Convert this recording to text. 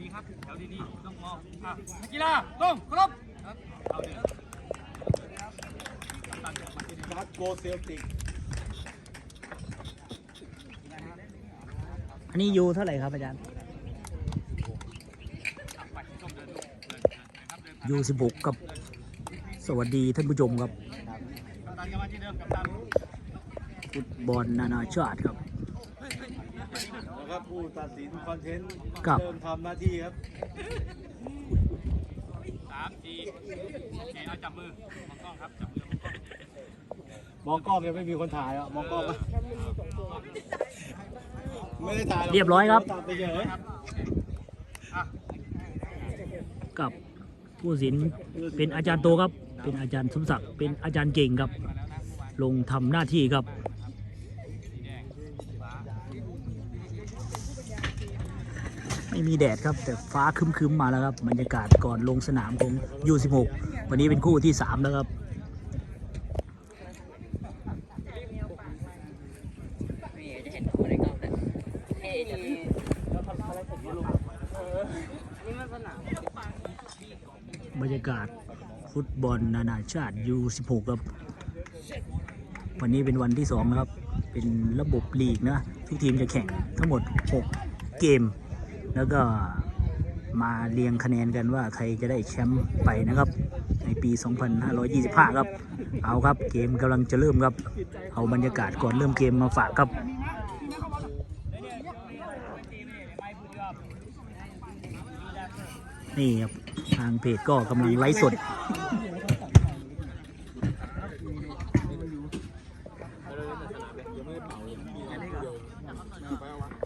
ดีครับแถวดีๆต้องมองอะนักกีฬาต้องครบครับเอาเดี๋ยวตัดออกมาที่นี่นัดโกเซลติกอันนี้ยูเท่าไหร่ครับอาจารย์ไปต้องเดินลูกเดินเดินนะครับเดินยูสิบหกครับสวัสดีท่านผู้ชมครับ กัปตันกลับมาที่เดิมกัปตัน ฟุตบอลนานาชาติครับ แล้วก็ผู้ตัดสินคอนเทนต์ครับ เริ่มทำหน้าที่ครับสามสี่โอเคเอาจับมือมองกล้องครับจับมือมองกล้องมองกล้องยังไม่มีคนถ่ายอะมองกล้องไม่ได้ถ่ายหกเรียบร้อยครับ ตัดไปเฉยครับอะกับผู้สินเป็นอาจารย์โตครับ เป็นอาจารย์สมศักดิ์เป็นอาจารย์เก่งครับมาแล้วนะเมื่อวานลงทำหน้าที่ครับ ไม่มีแดดครับ แต่ฟ้าคึ้มๆมาแล้วครับบรรยากาศก่อนลงสนามของ U16 วันนี้เป็นคู่ที่ 3 แล้วครับบรรยากาศฟุตบอลนานาชาติ U16 ครับ วันนี้เป็นวันที่2นะครับ เป็นระบบลีกนะ ทุกทีมจะแข่งทั้งหมด 6 เกม แล้วก็มาเรียงคะแนนกันว่าใครจะได้แชมป์ไปนะครับ ในปี 2525 ครับ เอาครับเกมกำลังจะเริ่มครับ เอาบรรยากาศก่อนเริ่มเกมมาฝากครับนี่ครับทางเพจก็กำลังไลฟ์สด ไปเอาวะ